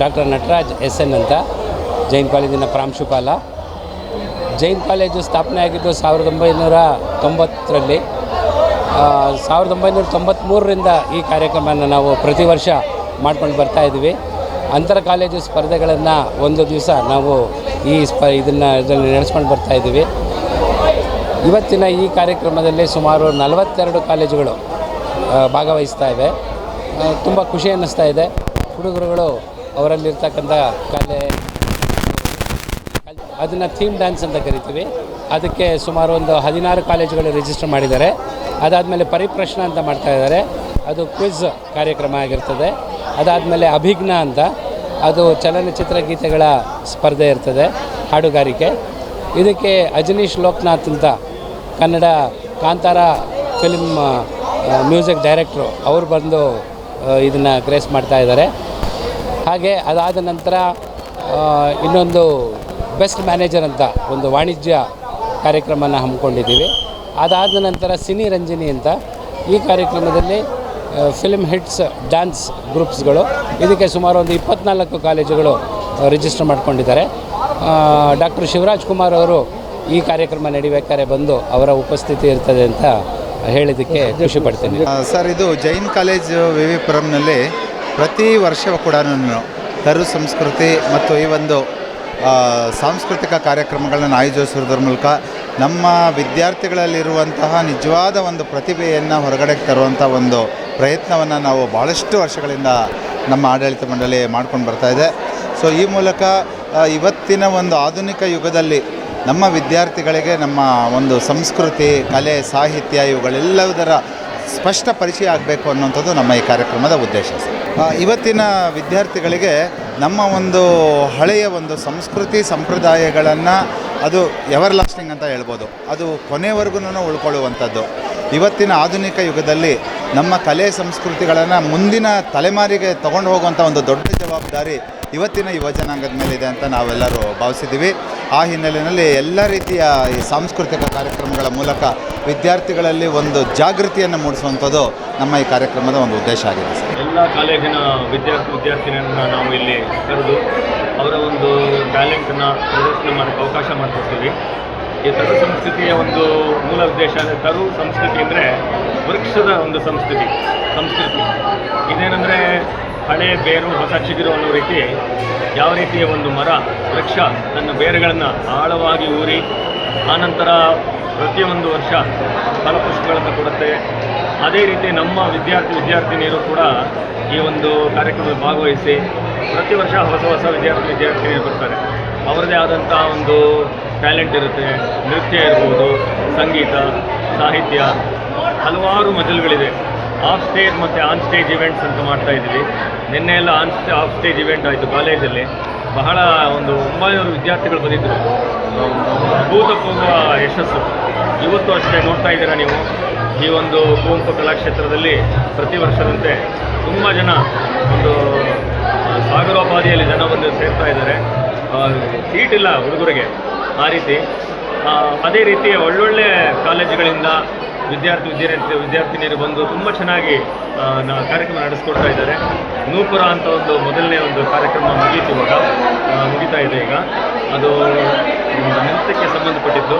Doctor Nataraj S N ಅಂತ, ಜೈನ್ ಕಾಲೇಜಿನ ಪ್ರಾಂಶುಪಾಲ. ಜೈನ್ ಕಾಲೇಜು ಸ್ಥಾಪನೆ ಆಗಿದ್ದು ಸಾವಿರದ ಒಂಬೈನೂರ ತೊಂಬತ್ತರಲ್ಲಿ. ಸಾವಿರದ ಒಂಬೈನೂರ ತೊಂಬತ್ತ್ಮೂರರಿಂದ ಈ ಕಾರ್ಯಕ್ರಮನ ನಾವು ಪ್ರತಿ ವರ್ಷ ಮಾಡ್ಕೊಂಡು ಬರ್ತಾ ಇದ್ದೀವಿ. ಅಂತರ ಕಾಲೇಜು ಸ್ಪರ್ಧೆಗಳನ್ನು ಒಂದು ದಿವಸ ನಾವು ಈ ಸ್ಪ, ಇದನ್ನು ಇದರಲ್ಲಿ ನಡೆಸ್ಕೊಂಡು ಬರ್ತಾ ಇದ್ದೀವಿ. ಇವತ್ತಿನ ಈ ಕಾರ್ಯಕ್ರಮದಲ್ಲಿ ಸುಮಾರು ನಲವತ್ತೆರಡು ಕಾಲೇಜುಗಳು ಭಾಗವಹಿಸ್ತಾ ಇವೆ. ತುಂಬ ಖುಷಿ ಅನ್ನಿಸ್ತಾ ಇದೆ. ಹುಡುಗರುಗಳು ಅವರಲ್ಲಿರ್ತಕ್ಕಂಥ ಕಲೆ, ಅದನ್ನು ಥೀಮ್ ಡ್ಯಾನ್ಸ್ ಅಂತ ಕರಿತೀವಿ. ಅದಕ್ಕೆ ಸುಮಾರು ಒಂದು ಹದಿನಾರು ಕಾಲೇಜುಗಳು ರಿಜಿಸ್ಟರ್ ಮಾಡಿದ್ದಾರೆ. ಅದಾದಮೇಲೆ ಪರಿಪ್ರಶ್ನ ಅಂತ ಮಾಡ್ತಾ ಇದ್ದಾರೆ. ಅದು ಕ್ವಿಜ್ ಕಾರ್ಯಕ್ರಮ ಆಗಿರ್ತದೆ. ಅದಾದಮೇಲೆ ಅಭಿಜ್ಞ ಅಂತ. ಅದು ಚಲನಚಿತ್ರ ಗೀತೆಗಳ ಸ್ಪರ್ಧೆ ಇರ್ತದೆ, ಹಾಡುಗಾರಿಕೆ. ಇದಕ್ಕೆ ಅಜನೀಶ್ ಲೋಕನಾಥ್ ಅಂತ Kannada Kantara film music director ಅವರು ಬಂದು ಇದನ್ನು ಗ್ರೇಸ್ ಮಾಡ್ತಾ ಇದ್ದಾರೆ. ಹಾಗೆ ಅದಾದ ನಂತರ ಇನ್ನೊಂದು ಬೆಸ್ಟ್ ಮ್ಯಾನೇಜರ್ ಅಂತ ಒಂದು ವಾಣಿಜ್ಯ ಕಾರ್ಯಕ್ರಮನ ಹಮ್ಮಿಕೊಂಡಿದ್ದೀವಿ. ಅದಾದ ನಂತರ ಸಿನಿ ರಂಜಿನಿ ಅಂತ. ಈ ಕಾರ್ಯಕ್ರಮದಲ್ಲಿ ಫಿಲ್ಮ್ ಹಿಟ್ಸ್ ಡ್ಯಾನ್ಸ್ ಗ್ರೂಪ್ಸ್ಗಳು ಇದಕ್ಕೆ ಸುಮಾರು ಒಂದು ಇಪ್ಪತ್ನಾಲ್ಕು ಕಾಲೇಜುಗಳು ರಿಜಿಸ್ಟರ್ ಮಾಡ್ಕೊಂಡಿದ್ದಾರೆ. ಡಾಕ್ಟರ್ ಶಿವರಾಜ್ ಕುಮಾರ್ ಅವರು ಈ ಕಾರ್ಯಕ್ರಮ ನಡಿಬೇಕಾದ್ರೆ ಬಂದು ಅವರ ಉಪಸ್ಥಿತಿ ಇರ್ತದೆ ಅಂತ ಹೇಳಿದ್ದಕ್ಕೆ ಖುಷಿ ಪಡ್ತೀನಿ. ಸರ್, ಇದು ಜೈನ್ ಕಾಲೇಜ್ ವಿ ವಿ ಪುರಂನಲ್ಲಿ ಪ್ರತಿ ವರ್ಷವೂ ಕೂಡ ತರು ಸಂಸ್ಕೃತಿ ಮತ್ತು ಈ ಒಂದು ಸಾಂಸ್ಕೃತಿಕ ಕಾರ್ಯಕ್ರಮಗಳನ್ನು ಆಯೋಜಿಸುವುದರ ಮೂಲಕ ನಮ್ಮ ವಿದ್ಯಾರ್ಥಿಗಳಲ್ಲಿರುವಂತಹ ನಿಜವಾದ ಒಂದು ಪ್ರತಿಭೆಯನ್ನು ಹೊರಗಡೆಗೆ ತರುವಂಥ ಒಂದು ಪ್ರಯತ್ನವನ್ನು ನಾವು ಭಾಳಷ್ಟು ವರ್ಷಗಳಿಂದ ನಮ್ಮ ಆಡಳಿತ ಮಂಡಳಿ ಮಾಡ್ಕೊಂಡು ಬರ್ತಾ ಇದೆ. ಸೊ ಈ ಮೂಲಕ ಇವತ್ತಿನ ಒಂದು ಆಧುನಿಕ ಯುಗದಲ್ಲಿ ನಮ್ಮ ವಿದ್ಯಾರ್ಥಿಗಳಿಗೆ ನಮ್ಮ ಒಂದು ಸಂಸ್ಕೃತಿ, ಕಲೆ, ಸಾಹಿತ್ಯ ಇವುಗಳೆಲ್ಲದರ ಸ್ಪಷ್ಟ ಪರಿಚಯ ಆಗಬೇಕು ಅನ್ನೋಂಥದ್ದು ನಮ್ಮ ಈ ಕಾರ್ಯಕ್ರಮದ ಉದ್ದೇಶ ಇವತ್ತಿನ ವಿದ್ಯಾರ್ಥಿಗಳಿಗೆ ನಮ್ಮ ಒಂದು ಹಳೆಯ ಒಂದು ಸಂಸ್ಕೃತಿ ಸಂಪ್ರದಾಯಗಳನ್ನು ಅದು ಎವರ್ ಲಾಸ್ಟಿಂಗ್ ಅಂತ ಹೇಳ್ಬೋದು. ಅದು ಕೊನೆವರೆಗೂ ಉಳ್ಕೊಳ್ಳುವಂಥದ್ದು. ಇವತ್ತಿನ ಆಧುನಿಕ ಯುಗದಲ್ಲಿ ನಮ್ಮ ಕಲೆ ಸಂಸ್ಕೃತಿಗಳನ್ನು ಮುಂದಿನ ತಲೆಮಾರಿಗೆ ತಗೊಂಡು ಹೋಗುವಂಥ ಒಂದು ದೊಡ್ಡ ಜವಾಬ್ದಾರಿ ಇವತ್ತಿನ ಯುವ ಜನಾಂಗದ ಮೇಲಿದೆ ಅಂತ ನಾವೆಲ್ಲರೂ ಭಾವಿಸಿದ್ದೀವಿ. ಆ ಹಿನ್ನೆಲೆಯಲ್ಲಿ ಎಲ್ಲ ರೀತಿಯ ಈ ಸಾಂಸ್ಕೃತಿಕ ಕಾರ್ಯಕ್ರಮಗಳ ಮೂಲಕ ವಿದ್ಯಾರ್ಥಿಗಳಲ್ಲಿ ಒಂದು ಜಾಗೃತಿಯನ್ನು ಮೂಡಿಸುವಂಥದ್ದು ನಮ್ಮ ಈ ಕಾರ್ಯಕ್ರಮದ ಒಂದು ಉದ್ದೇಶ ಆಗಿದೆ ಸರ್. ಎಲ್ಲ ಕಾಲೇಜಿನ ವಿದ್ಯಾರ್ಥಿ ವಿದ್ಯಾರ್ಥಿನಿಯನ್ನು ನಾವು ಇಲ್ಲಿ ಕರೆದು ಅವರ ಒಂದು ಟ್ಯಾಲೆಂಟನ್ನು ಪ್ರದರ್ಶನ ಮಾಡೋಕ್ಕೆ ಅವಕಾಶ ಮಾಡಿಕೊಡ್ತೀವಿ. ಈ ತರು ಸಂಸ್ಕೃತಿಯ ಒಂದು ಮೂಲ ಉದ್ದೇಶ ಅಂದರೆ ತರು ಸಂಸ್ಕೃತಿ ಅಂದರೆ ವೃಕ್ಷದ ಒಂದು ಸಂಸ್ಕೃತಿ ಸಂಸ್ಕೃತಿ. ಇದೇನೆಂದರೆ ಹಳೆ ಬೇರು, ಹೊಸ ಚಿಗುರು ಅನ್ನೋ ರೀತಿ ಯಾವ ರೀತಿಯ ಒಂದು ಮರ, ವೃಕ್ಷ ತನ್ನ ಬೇರುಗಳನ್ನು ಆಳವಾಗಿ ಊರಿ, ಆನಂತರ ಪ್ರತಿಯೊಂದು ವರ್ಷ ಫಲಪುಷ್ಪಗಳನ್ನು ಕೊಡುತ್ತೆ. ಅದೇ ರೀತಿ ನಮ್ಮ ವಿದ್ಯಾರ್ಥಿ, ವಿದ್ಯಾರ್ಥಿನಿಯರು ಕೂಡ ಈ ಒಂದು ಕಾರ್ಯಕ್ರಮದಲ್ಲಿ ಭಾಗವಹಿಸಿ ಪ್ರತಿ ವರ್ಷ ಹೊಸ ಹೊಸ ವಿದ್ಯಾರ್ಥಿ, ವಿದ್ಯಾರ್ಥಿನಿಯರು ಬರ್ತಾರೆ. ಅವರದೇ ಆದಂಥ ಒಂದು ಟ್ಯಾಲೆಂಟ್ ಇರುತ್ತೆ. ನೃತ್ಯ ಇರ್ಬೋದು, ಸಂಗೀತ, ಸಾಹಿತ್ಯ, ಹಲವಾರು ಮಜಲುಗಳಿದೆ. ಆಫ್ ಸ್ಟೇಜ್ ಮತ್ತು ಆನ್ ಸ್ಟೇಜ್ ಇವೆಂಟ್ಸ್ ಅಂತ ಮಾಡ್ತಾ ಇದ್ದೀವಿ. ನಿನ್ನೆ ಎಲ್ಲ on stay off stage event ಆಯಿತು ಕಾಲೇಜಲ್ಲಿ ಬಹಳ ಒಂದು ಒಂಬೈನೂರು ವಿದ್ಯಾರ್ಥಿಗಳು ಬಂದಿದ್ದರು ಅಭೂತಪೂರ್ವ ಯಶಸ್ಸು. ಇವತ್ತು ಅಷ್ಟೇ ನೋಡ್ತಾ ಇದ್ದೀರಾ ನೀವು? ಈ ಒಂದು ಕುವೆಂಪು ಕಲಾಕ್ಷೇತ್ರದಲ್ಲಿ ಪ್ರತಿ ವರ್ಷದಂತೆ ತುಂಬ ಜನ ಒಂದು ಸಾಗರೋಪಾದಿಯಲ್ಲಿ ಜನ ಬಂದು ಸೇರ್ತಾ ಇದ್ದಾರೆ. ಸೀಟ್ ಇಲ್ಲ ಹುಡುಗರಿಗೆ. ಆ ರೀತಿ. ಅದೇ ರೀತಿ ಒಳ್ಳೊಳ್ಳೆ ಕಾಲೇಜುಗಳಿಂದ ವಿದ್ಯಾರ್ಥಿ ವಿದ್ಯಾರ್ಥಿ ವಿದ್ಯಾರ್ಥಿನಿಯರು ಬಂದು ತುಂಬ ಚೆನ್ನಾಗಿ ಕಾರ್ಯಕ್ರಮ ನಡೆಸ್ಕೊಡ್ತಾ ಇದ್ದಾರೆ. ನೂಪುರ ಅಂತ ಒಂದು ಮೊದಲನೇ ಒಂದು ಕಾರ್ಯಕ್ರಮ ಮುಗೀತು ಇವಾಗ. ಮುಗಿತಾ ಇದೆ ಈಗ. ಅದು ನೃತ್ಯಕ್ಕೆ ಸಂಬಂಧಪಟ್ಟಿದ್ದು.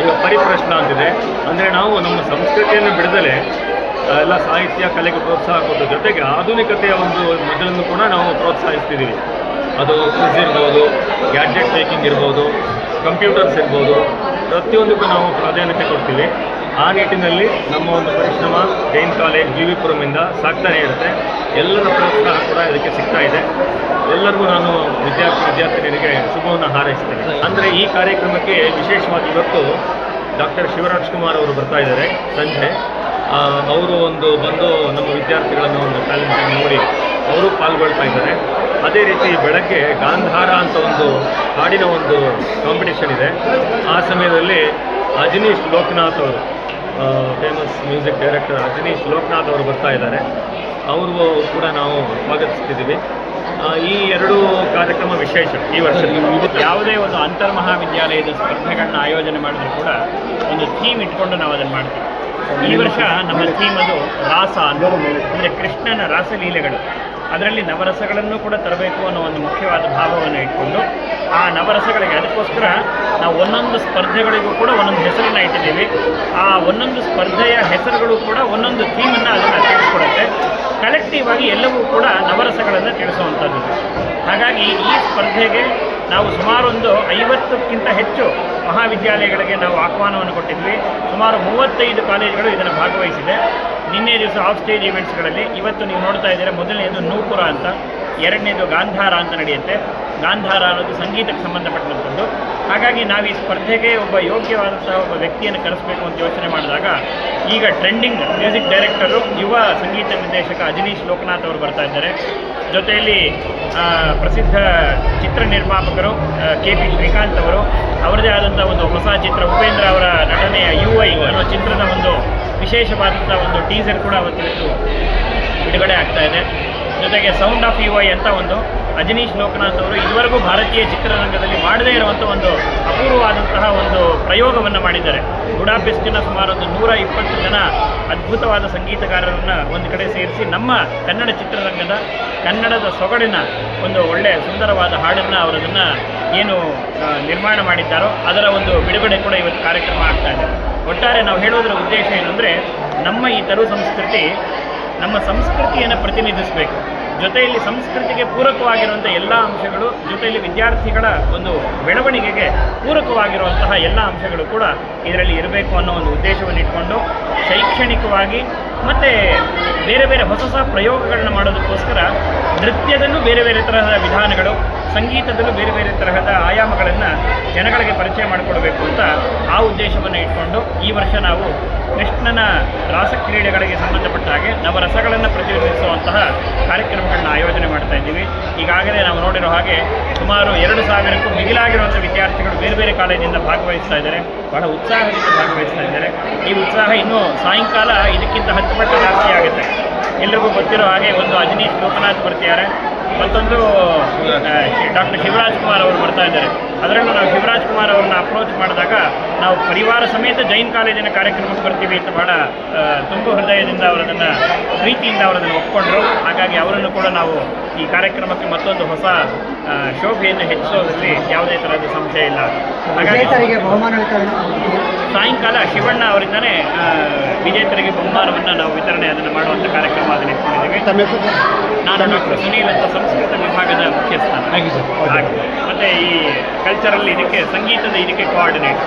ಈಗ ಪರಿಪ್ರಶ್ನ ಅಂತಿದೆ. ಅಂದರೆ ನಾವು ನಮ್ಮ ಸಂಸ್ಕೃತಿಯನ್ನು ಬಿಡದಲೆ ಎಲ್ಲ ಸಾಹಿತ್ಯ ಕಲೆಗೆ ಪ್ರೋತ್ಸಾಹ ಕೊಡೋದ್ರ ಜೊತೆಗೆ ಆಧುನಿಕತೆಯ ಒಂದು ಮೊದಲನ್ನು ಕೂಡ ನಾವು ಪ್ರೋತ್ಸಾಹಿಸ್ತಿದ್ದೀವಿ. ಅದು ಕ್ವಿಜ್ ಇರ್ಬೋದು ಗ್ಯಾಡ್ಜೆಟ್ ಮೇಕಿಂಗ್ ಇರ್ಬೋದು ಕಂಪ್ಯೂಟರ್ಸ್ ಇರ್ಬೋದು, ಪ್ರತಿಯೊಂದಕ್ಕೂ ನಾವು ಪ್ರಾಧಾನ್ಯತೆ ಕೊಡ್ತೀವಿ. ಆ ನಿಟ್ಟಿನಲ್ಲಿ ನಮ್ಮ ಒಂದು ಪರಿಶ್ರಮ ಜೈನ್ ಕಾಲೇಜ್ ವಿ ವಿ ಪುರಮಿಂದ ಸಾಗ್ತಾನೆ ಇರುತ್ತೆ. ಎಲ್ಲರ ಪ್ರೋತ್ಸಾಹ ಕೂಡ ಇದಕ್ಕೆ ಸಿಗ್ತಾ ಇದೆ. ಎಲ್ಲರಿಗೂ ನಾನು ವಿದ್ಯಾರ್ಥಿ ವಿದ್ಯಾರ್ಥಿನಿಯರಿಗೆ ಶುಭವನ್ನು ಹಾರೈಸ್ತೇನೆ. ಅಂದರೆ ಈ ಕಾರ್ಯಕ್ರಮಕ್ಕೆ ವಿಶೇಷವಾಗಿ ಇವತ್ತು ಡಾಕ್ಟರ್ ಶಿವರಾಜ್ ಕುಮಾರ್ ಅವರು ಬರ್ತಾ ಇದ್ದಾರೆ ಸಂಜೆ. ಅವರು ಒಂದು ಬಂದು ನಮ್ಮ ವಿದ್ಯಾರ್ಥಿಗಳನ್ನು ಒಂದು ಟ್ಯಾಲೆಂಟ್ ನೋಡಿ ಅವರು ಪಾಲ್ಗೊಳ್ತಾ ಇದ್ದಾರೆ. ಅದೇ ರೀತಿ ಬೆಳಗ್ಗೆ ಗಾಂಧಾರ ಅಂತ ಒಂದು ಹಾಡಿನ ಒಂದು ಕಾಂಪಿಟೇಷನ್ ಇದೆ. ಆ ಸಮಯದಲ್ಲಿ ಅಜನೀಶ್ ಲೋಕನಾಥ್ ಅವರು famous music director Ajaneesh Loknath ಅವರು ಬರ್ತಾ ಇದ್ದಾರೆ. ಅವರು ಕೂಡ ನಾವು ಸ್ವಾಗತಿಸ್ತಿದ್ದೀವಿ. ಈ ಎರಡು ಕಾರ್ಯಕ್ರಮ ವಿಶೇಷ ಈ ವರ್ಷ ಯಾವುದೇ ಒಂದು ಅಂತರ್ ಮಹಾವಿದ್ಯಾಲಯದ ಸ್ಪರ್ಧೆಗಳನ್ನ ಆಯೋಜನೆ ಮಾಡಿದ್ರು ಕೂಡ ಒಂದು ಥೀಮ್ ಇಟ್ಕೊಂಡು ನಾವು ಅದನ್ನು ಮಾಡ್ತೀವಿ. ಈ ವರ್ಷ ನಮ್ಮ ಥೀಮ್ ಅದು ರಾಸ ಅಂದರೆ ಕೃಷ್ಣನ ರಾಸಲೀಲೆಗಳು. ಅದರಲ್ಲಿ ನವರಸಗಳನ್ನು ಕೂಡ ತರಬೇಕು ಅನ್ನೋ ಒಂದು ಮುಖ್ಯವಾದ ಭಾವವನ್ನು ಇಟ್ಕೊಂಡು ಆ ನವರಸಗಳಿಗೆ ಅದಕ್ಕೋಸ್ಕರ ನಾವು ಒಂದೊಂದು ಸ್ಪರ್ಧೆಗಳಿಗೂ ಕೂಡ ಒಂದೊಂದು ಹೆಸರನ್ನು ಇಟ್ಟಿದ್ದೀವಿ. ಆ ಒಂದೊಂದು ಸ್ಪರ್ಧೆಯ ಹೆಸರುಗಳು ಕೂಡ ಒಂದೊಂದು ಥೀಮನ್ನು ಅದನ್ನು ತಿಳಿಸ್ಕೊಡುತ್ತೆ. ಕಲೆಕ್ಟಿವ್ ಆಗಿ ಎಲ್ಲವೂ ಕೂಡ ನವರಸಗಳನ್ನು ತಿಳಿಸುವಂಥದ್ದು. ಹಾಗಾಗಿ ಈ ಸ್ಪರ್ಧೆಗೆ ನಾವು ಸುಮಾರೊಂದು ಐವತ್ತಕ್ಕಿಂತ ಹೆಚ್ಚು ಮಹಾವಿದ್ಯಾಲಯಗಳಿಗೆ ನಾವು ಆಹ್ವಾನವನ್ನು ಕೊಟ್ಟಿದ್ವಿ. ಸುಮಾರು ಮೂವತ್ತೈದು ಕಾಲೇಜುಗಳು ಇದನ್ನು ಭಾಗವಹಿಸಿದೆ. ನಿನ್ನೆ ದಿವಸ ಆಫ್ ಸ್ಟೇಜ್ ಈವೆಂಟ್ಸ್ಗಳಲ್ಲಿ ಇವತ್ತು ನೀವು ನೋಡ್ತಾ ಇದ್ದೀರಾ, ಮೊದಲನೇದು ನೂಪುರ ಅಂತ, ಎರಡನೇದು ಗಾಂಧಾರ ಅಂತ ನಡೆಯುತ್ತೆ. ಗಾಂಧಾರ ಅನ್ನೋದು ಸಂಗೀತಕ್ಕೆ ಸಂಬಂಧಪಟ್ಟಂಥದ್ದು. ಹಾಗಾಗಿ ನಾವು ಈ ಸ್ಪರ್ಧೆಗೆ ಒಬ್ಬ ಯೋಗ್ಯವಾದಂತಹ ಒಬ್ಬ ವ್ಯಕ್ತಿಯನ್ನು ಕರೆಸಬೇಕು ಅಂತ ಯೋಚನೆ ಮಾಡಿದಾಗ, ಈಗ ಟ್ರೆಂಡಿಂಗ್ ಮ್ಯೂಸಿಕ್ ಡೈರೆಕ್ಟರು ಯುವ ಸಂಗೀತ ನಿರ್ದೇಶಕ ಅಜನೀಶ್ ಲೋಕನಾಥ್ ಅವರು ಬರ್ತಾ ಇದ್ದಾರೆ. ಜೊತೆಯಲ್ಲಿ ಪ್ರಸಿದ್ಧ ಚಿತ್ರ ನಿರ್ಮಾಪಕರು ಕೆ ಪಿ ಶ್ರೀಕಾಂತ್ ಅವರು, ಅವರದೇ ಆದಂಥ ಒಂದು ಹೊಸ ಚಿತ್ರ ಉಪೇಂದ್ರ ಅವರ ನಟನೆಯ ಯು ಐ ಅನ್ನೋ ಚಿತ್ರದ ಒಂದು ವಿಶೇಷವಾದಂಥ ಒಂದು ಟೀಸರ್ ಕೂಡ ಅವತ್ತಿತ್ತು ಬಿಡುಗಡೆ ಆಗ್ತಾ ಇದೆ. ಜೊತೆಗೆ ಸೌಂಡ್ ಆಫ್ ಐ ಅಂತ ಒಂದು ಅಜನೀಶ್ ಲೋಕನಾಥ್ ಅವರು ಇದುವರೆಗೂ ಭಾರತೀಯ ಚಿತ್ರರಂಗದಲ್ಲಿ ಮಾಡದೇ ಇರುವಂಥ ಒಂದು ಅಪೂರ್ವವಾದಂತಹ ಒಂದು ಪ್ರಯೋಗವನ್ನು ಮಾಡಿದ್ದಾರೆ. ಗುಡಾಪೆಸ್ಟಿನ ಸುಮಾರು ಒಂದು ನೂರ ಇಪ್ಪತ್ತು ಜನ ಅದ್ಭುತವಾದ ಸಂಗೀತಗಾರರನ್ನು ಒಂದು ಕಡೆ ಸೇರಿಸಿ ನಮ್ಮ ಕನ್ನಡ ಚಿತ್ರರಂಗದ ಕನ್ನಡದ ಸೊಗಡಿನ ಒಂದು ಒಳ್ಳೆಯ ಸುಂದರವಾದ ಹಾಡನ್ನು ಅವರದನ್ನು ಏನು ನಿರ್ಮಾಣ ಮಾಡಿದ್ದಾರೋ ಅದರ ಒಂದು ಬಿಡುಗಡೆ ಕೂಡ ಇವತ್ತು ಕಾರ್ಯಕ್ರಮ ಆಗ್ತಾ ಇದೆ. ಒಟ್ಟಾರೆ ನಾವು ಹೇಳೋದರ ಉದ್ದೇಶ ಏನಂದರೆ, ನಮ್ಮ ಈ ತರು ಸಂಸ್ಕೃತಿ ನಮ್ಮ ಸಂಸ್ಕೃತಿಯನ್ನು ಪ್ರತಿನಿಧಿಸಬೇಕು. ಜೊತೆಯಲ್ಲಿ ಸಂಸ್ಕೃತಿಗೆ ಪೂರಕವಾಗಿರುವಂಥ ಎಲ್ಲ ಅಂಶಗಳು, ಜೊತೆಯಲ್ಲಿ ವಿದ್ಯಾರ್ಥಿಗಳ ಒಂದು ಬೆಳವಣಿಗೆಗೆ ಪೂರಕವಾಗಿರುವಂತಹ ಎಲ್ಲ ಅಂಶಗಳು ಕೂಡ ಇದರಲ್ಲಿ ಇರಬೇಕು ಅನ್ನೋ ಒಂದು ಉದ್ದೇಶವನ್ನು ಇಟ್ಕೊಂಡು ಶೈಕ್ಷಣಿಕವಾಗಿ ಮತ್ತು ಬೇರೆ ಬೇರೆ ಹೊಸ ಹೊಸ ಪ್ರಯೋಗಗಳನ್ನ ಮಾಡೋದಕ್ಕೋಸ್ಕರ ನೃತ್ಯದಲ್ಲೂ ಬೇರೆ ಬೇರೆ ತರಹದ ವಿಧಾನಗಳು, ಸಂಗೀತದಲ್ಲೂ ಬೇರೆ ಬೇರೆ ತರಹದ ಆಯಾಮಗಳನ್ನು ಜನಗಳಿಗೆ ಪರಿಚಯ ಮಾಡಿಕೊಡಬೇಕು ಅಂತ ಆ ಉದ್ದೇಶವನ್ನು ಇಟ್ಕೊಂಡು ಈ ವರ್ಷ ನಾವು ಕೃಷ್ಣನ ರಾಸಕ್ರೀಡೆಗಳಿಗೆ ಸಂಬಂಧಪಟ್ಟ ಹಾಗೆ ನವರಸಗಳನ್ನು ಪ್ರತಿನಿಧಿಸುವಂತಹ ಕಾರ್ಯಕ್ರಮಗಳನ್ನ ಆಯೋಜನೆ ಮಾಡ್ತಾ ಇದ್ದೀವಿ. ಈಗಾಗಲೇ ನಾವು ನೋಡಿರೋ ಹಾಗೆ ಸುಮಾರು ಎರಡು ಸಾವಿರಕ್ಕೂ ಮಿಗಿಲಾಗಿರುವಂಥ ವಿದ್ಯಾರ್ಥಿಗಳು ಕಾಲೇಜಿಂದ ಭಾಗವಹಿಸ್ತಾ ಇದ್ದಾರೆ. ಬಹಳ ಉತ್ಸಾಹದಿಂದ ಭಾಗವಹಿಸ್ತಾ ಇದ್ದಾರೆ. ಈ ಉತ್ಸಾಹ ಇನ್ನೂ ಸಾಯಂಕಾಲ ಇದಕ್ಕಿಂತ ಹತ್ತು ಪಟ್ಟು ಜಾಸ್ತಿ ಆಗುತ್ತೆ. ಎಲ್ರಿಗೂ ಗೊತ್ತಿರೋ ಹಾಗೆ ಒಂದು ಅಜನೀಶ್ ಲೋಕನಾಥ್ ಬರ್ತಿದ್ದಾರೆ. ಮತ್ತೊಂದು ಡಾಕ್ಟರ್ ಶಿವರಾಜ್ ಕುಮಾರ್ ಅವರು ಬರ್ತಾ ಇದ್ದಾರೆ. ಅದರಲ್ಲೂ ನಾವು ಶಿವರಾಜ್ ಕುಮಾರ್ ಅವ್ರನ್ನ ಪರಿವಾರ ಸಮೇತ ಜೈನ್ ಕಾಲೇಜಿನ ಕಾರ್ಯಕ್ರಮಕ್ಕೆ ಬರ್ತೀವಿ ಅಂತ ಬಹಳ ತುಂಬು ಹೃದಯದಿಂದ ಅವರದನ್ನು ಪ್ರೀತಿಯಿಂದ ಅವರದನ್ನು ಒಪ್ಕೊಂಡ್ರು. ಹಾಗಾಗಿ ಅವರನ್ನು ಕೂಡ ನಾವು ಈ ಕಾರ್ಯಕ್ರಮಕ್ಕೆ ಮತ್ತೊಂದು ಹೊಸ ಶೋಭೆಯನ್ನು ಹೆಚ್ಚಿಸೋದ್ರಲ್ಲಿ ಯಾವುದೇ ಥರದ ಸಂಶಯ ಇಲ್ಲ. ಹಾಗಾಗಿ ಸಾಯಂಕಾಲ ಶಿವಣ್ಣ ಅವರಿಂದನೇ ವಿಜೇತರಿಗೆ ಬಹುಮಾನವನ್ನು ನಾವು ವಿತರಣೆ ಅದನ್ನು ಮಾಡುವಂಥ ಕಾರ್ಯಕ್ರಮ ಅದನ್ನು ಇಟ್ಕೊಂಡಿದ್ದೀವಿ. ನಾನು ಡಾಕ್ಟರ್ ಸುನೀಲ್ ಅಂತ ಸಂಸ್ಕೃತ ವಿಭಾಗದ ಮುಖ್ಯಸ್ಥಾನ ಮತ್ತೆ ಈ ಕಲ್ಚರಲ್ಲಿ ಇದಕ್ಕೆ ಸಂಗೀತದ ಇದಕ್ಕೆ ಕೋಆರ್ಡಿನೇಟ್